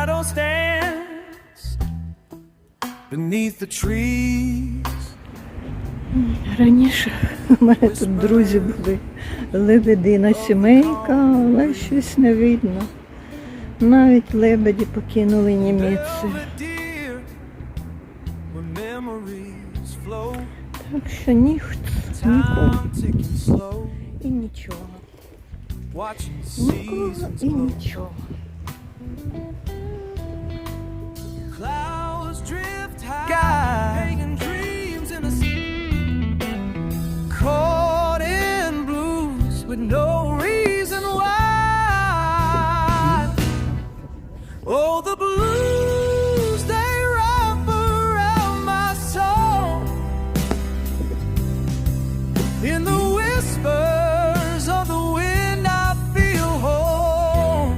Shadow stands beneath the trees. Раніше у мене тут друзі були лебедина сімейка, але щось не видно. Навіть лебеді покинули flow. Так що ніхто нікого і нічого. Нікого і нічого. With no reason why. Oh, the blues they wrap around my soul. In the whispers of the wind, I feel whole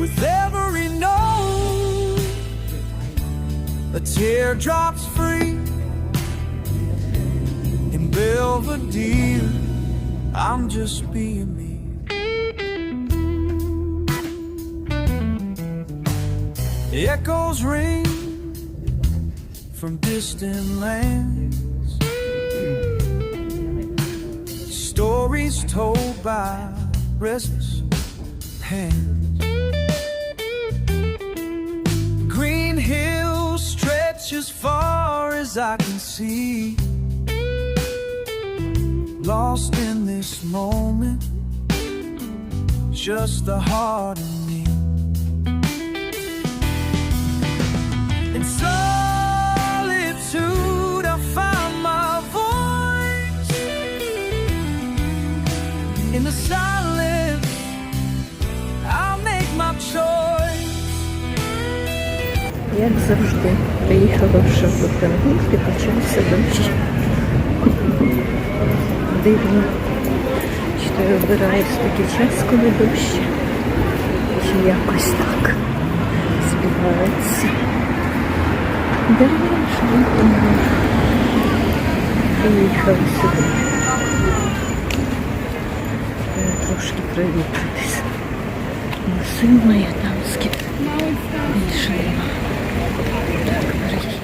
with every note. A teardrop's free Belvedere. I'm just being me. Echoes ring from distant lands. Stories told by restless hands. Green hills stretch as far as I can see Lost in this moment, just the heart in me. In solitude, I found my voice. In the silence, I'll make my choice. Як завжди, приїхала вже в Бутенвік і почався дощ. Дивно, чи ти вибираєш такий час, коли дощ, чи якось так збігається. Дивно, що він. Приїхали сюди. Е, Трошки провітритись. Син моє там скільки більше нема. Так, перехід.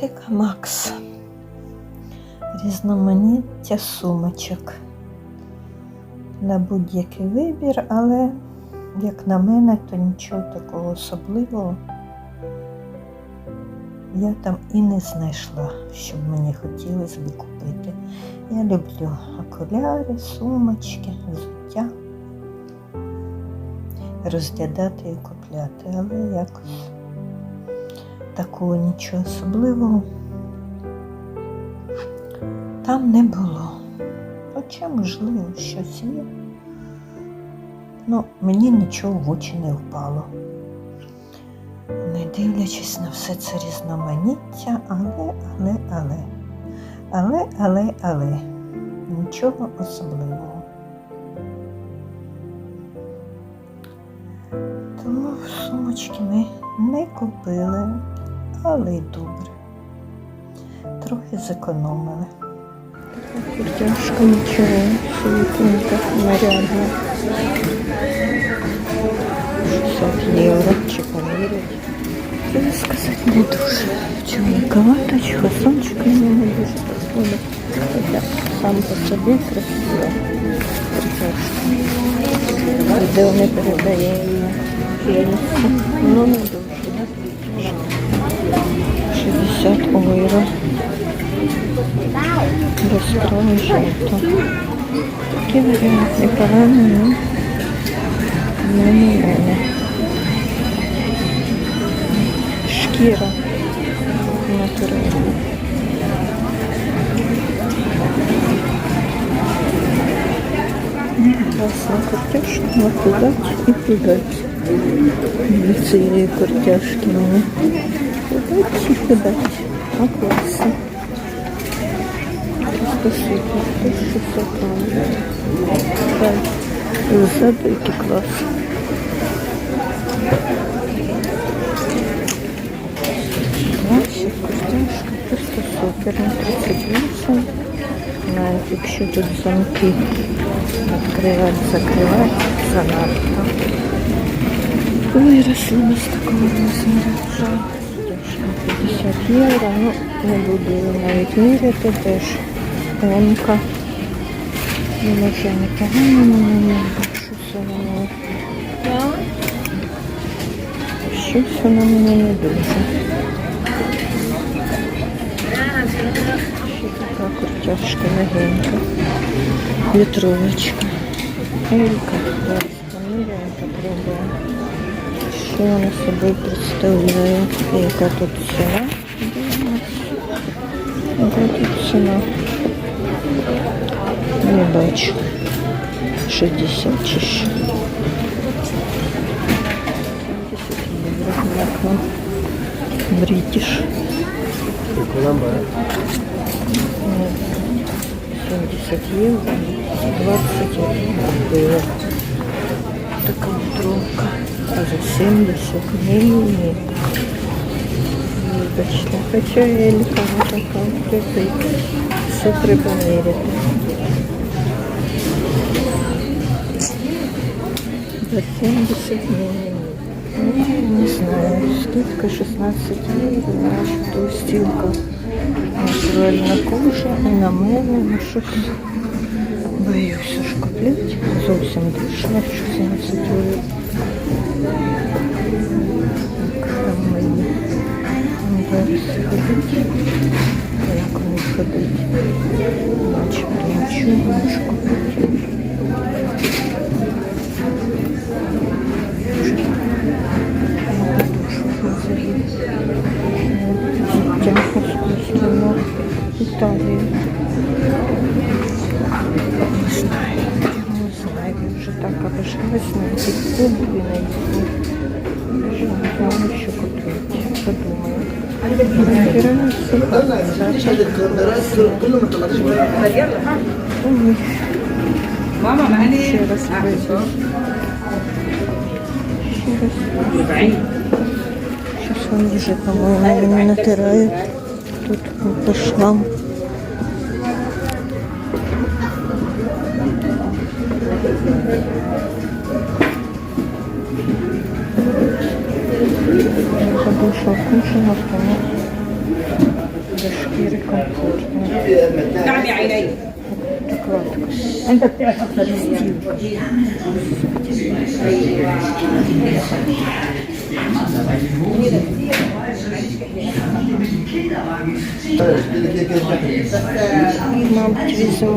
Тика Макс. Різноманіття сумочок. На будь-який вибір, але, як на мене, то нічого такого особливого. Я там і не знайшла, що б мені хотілося б купити. Я люблю окуляри, сумочки, взуття. Розглядати і купляти, але якось такого нічого особливого там не було. Хоча, можливо, щось є. Ну, мені нічого в очі не впало. Не дивлячись на все це різноманіття, але, але, але, але, але, але, нічого особливого. Тому сумочки ми не купили, але й добре. Трохи зекономили. Куртяшка нічого, світленька, нарядна. 60 євро чи поміряти. Це сказати не дуже. Чоловіковато, чи фасончик мені не дуже підходить. Хоча сам по собі красиво. Куртяшка. Відео не передає її фільму. Ну не дуже. 60 євро. Розкрою жовто. Такий варіант непоганий, ну не на мене. Шкіра натуральна. Класна куртяшка, накидать і кидать. Від цієї куртяшки мені. Кидать і кидать. А класно. Просто супер. Тут 600 грамм. Так. Ззаду який клас. Класик, куртяшка, просто супер. На 38. Навіть якщо тут замки Открывать, закрывать занадто. Виросли без такого розміру. Дешево 50 євро. Ну, не буду навіть міряти теж. Емка. Ну, вже непогано на мені. Щось воно. Щось воно мені не дуже. Ще така куртяшка легенька. Вітровочка. Елька. Зараз поміряємо, попробуємо. Що вона собою представляє? Яка тут ціна? Яка тут ціна? Не бачу. 60 чи що. 70 євро. Як вам? Бритиш. 70 євро, 20 євро. Така трубка. А за 70 ні. Вибачте, хоча Елька не така крутить. Все треба міряти. За 70 ні. Ну, Не знаю, скидка 16 євро, начебто стілка натуральна кожа і на мене, ну що там. Боюся ж купляти. Зовсім дешево, 16 євро. Так, там мої. Ну, ходить. Як вони ходить? Начебто нічого не можу купити. Життя искусственно Італії. Не знаю, не знаю, вже так обошлось на эти кубки, на эти Даже не знаю, еще купить. Подумаю. Мама, мама, Сейчас он уже, вже, по-моєму, натирають. Тут по швам. Забыл, что кушано, по-моему. Да, шкіры комфортно. crónicos. Ainda tem Irmã divisão.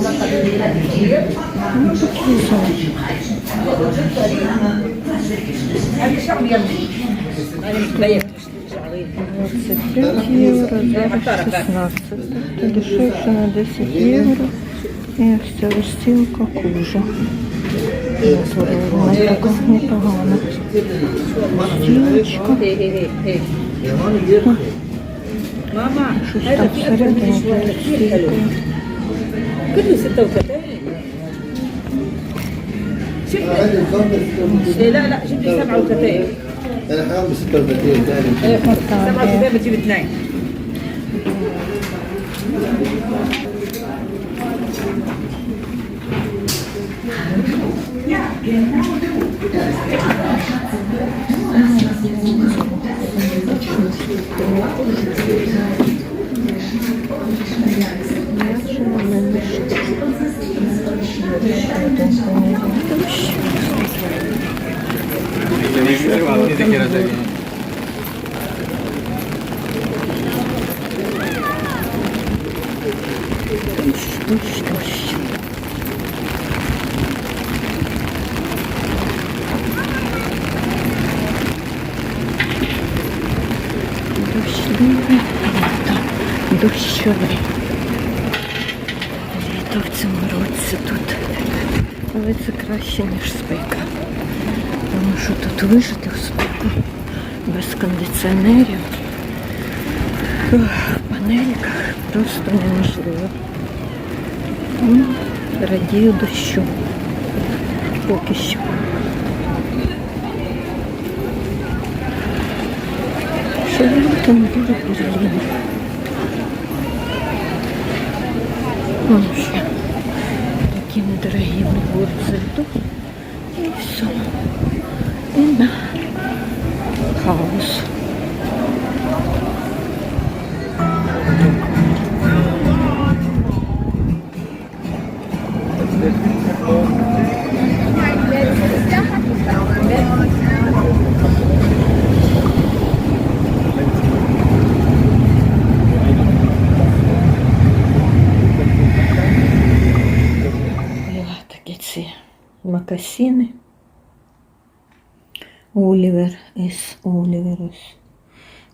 Muito divisão. Aí евро, да, 16. Это 6 на 10 евро. І ось ця розстілка кужа. Вона така непогана. Стілочка. هي هي هي ماما Щось هذا там في اكثر من всередині شويه тут كثير حلو стільки. كله 36 شفت إيه لا لا جيب لي 37 انا حامل 36 ثاني ايه فرق 37 بتجيب Te mi дощ, дощ. Дощливе літо, дощове. Літо в цьому році тут. Але це краще, ніж спека. Тому що тут вижити в спеку без кондиціонерів. В панельках просто неможливо. Ну, Радію дощу. Поки що. Що там буде Берлін? Вон ще такі такі недорогі набори зайду. І все. І на хаос. Макасини. Олівер із Олівер ось.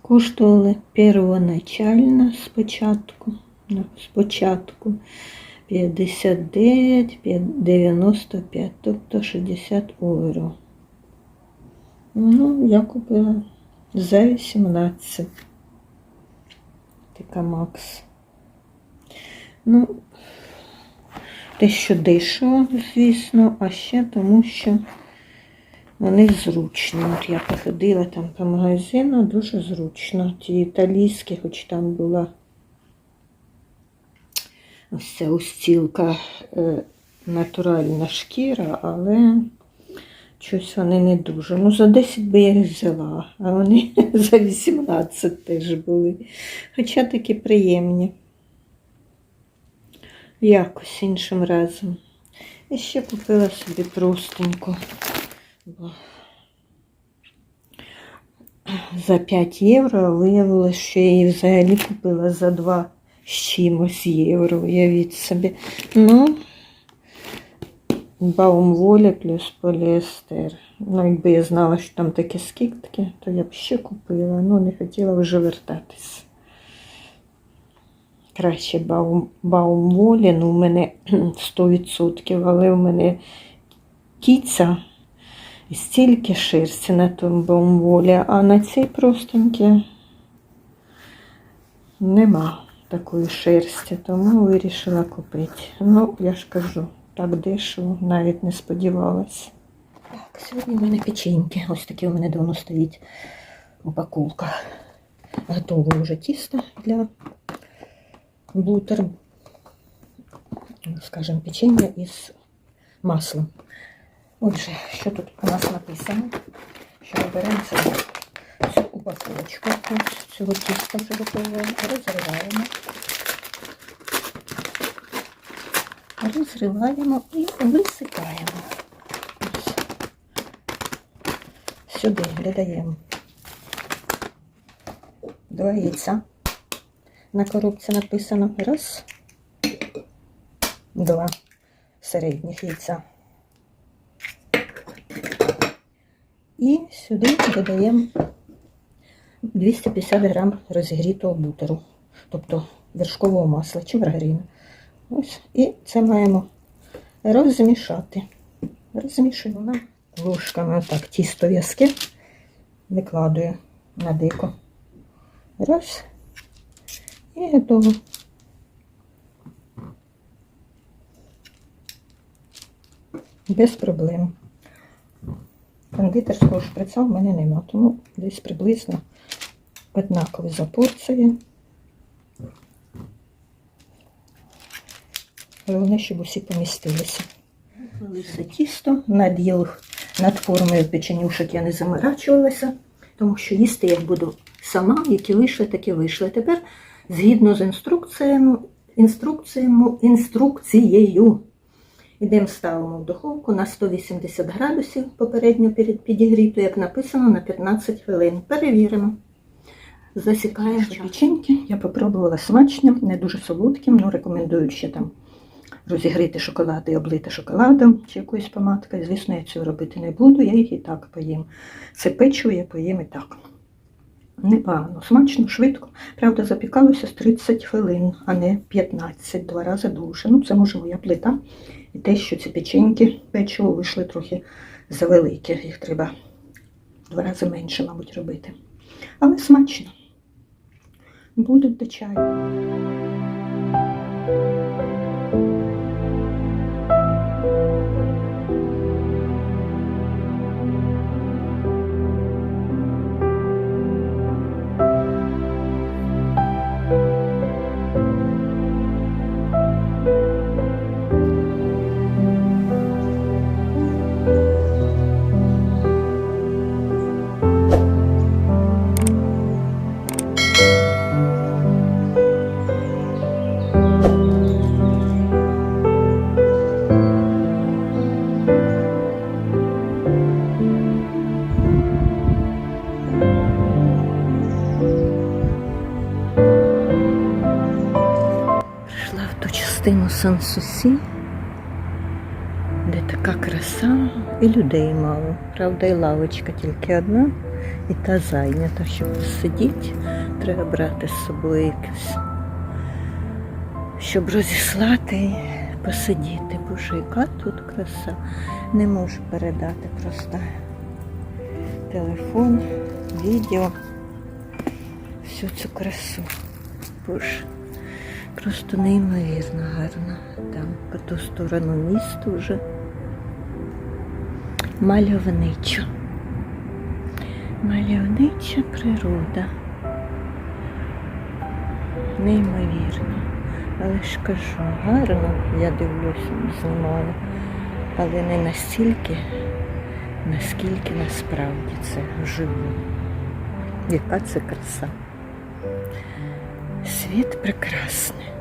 Коштували первоначально спочатку. ну, Спочатку 59, 95, тобто 60 євро. Ну, я купила за 18. Така Макс. Ну, дещо дешево, звісно, а ще тому, що вони зручні. От я походила там по магазину, дуже зручно. Ті італійські, хоч там була ось ця устілка е, натуральна шкіра, але щось вони не дуже. Ну, за 10 би я їх взяла, а вони за 18 теж були. Хоча такі приємні. Якось іншим разом. І ще купила собі простеньку. За 5 євро виявилося, що я її взагалі купила за 2 з чимось євро. Уявіть собі. Ну, Баумволя плюс поліестер. Ну, якби я знала, що там такі скидки, то я б ще купила. Ну, не хотіла вже вертатись. Краще Баум, ну, у мене 100%, але у мене кіця і стільки шерсті на тому Баумволі, а на цій простенькі нема такої шерсті, тому вирішила купити. Ну, я ж кажу, так дешево, навіть не сподівалась. Так, сьогодні в мене печеньки. Ось такі у мене давно стоїть упаковка. Готове вже тісто для бутер, скажімо, печення із маслом. Отже, що тут у нас написано? Що ми цю упаковочку ось цього тіста готового, розриваємо. Розриваємо і висипаємо. Ось. Сюди додаємо два яйця. На коробці написано раз, два середніх яйця. І сюди додаємо 250 грам розігрітого бутеру, тобто вершкового масла чи маргарину. Ось, і це маємо розмішати. Розмішуємо ложками отак тісто в'язке, викладую на дико. Раз. І готово. Без проблем. Кондитерського шприца в мене нема, тому десь приблизно однакові за порції. Головне, щоб усі помістилися. Вилися тісто, над, їх, над формою печенюшок я не заморачувалася, тому що їсти я буду сама, які вийшли, такі вийшли. Тепер, згідно з інструкціями, інструкціями, інструкцією, Йдемо ставимо в духовку на 180 градусів попередньо перед підігріту, як написано, на 15 хвилин. Перевіримо. Засікаємо печеньки. Я попробувала смачним, не дуже солодким, ну рекомендую ще там розігріти шоколад і облити шоколадом чи якоюсь помадкою. Звісно, я цього робити не буду, я їх і так поїм. Це печиво я поїм і так. Непогано, смачно, швидко. Правда, запікалося з 30 хвилин, а не 15, два рази довше. Ну, це може моя плита. І те, що ці печеньки печиво вийшли трохи завеликі. Їх треба два рази менше, мабуть, робити. Але смачно. Будуть до чаю. Сансусі, де така краса і людей мало. Правда, і лавочка тільки одна, і та зайнята, щоб посидіти, треба брати з собою якусь, щоб розіслати і посидіти. Боже, яка тут краса. Не можу передати просто телефон, відео, всю цю красу. Боже. Просто неймовірно гарно. Там по ту сторону місту вже мальовничо. Мальовнича природа. Неймовірно. Але ж кажу, гарно, я дивлюся, знімала. Але не настільки, наскільки насправді це вживу. Яка це краса. Світ прекрасний.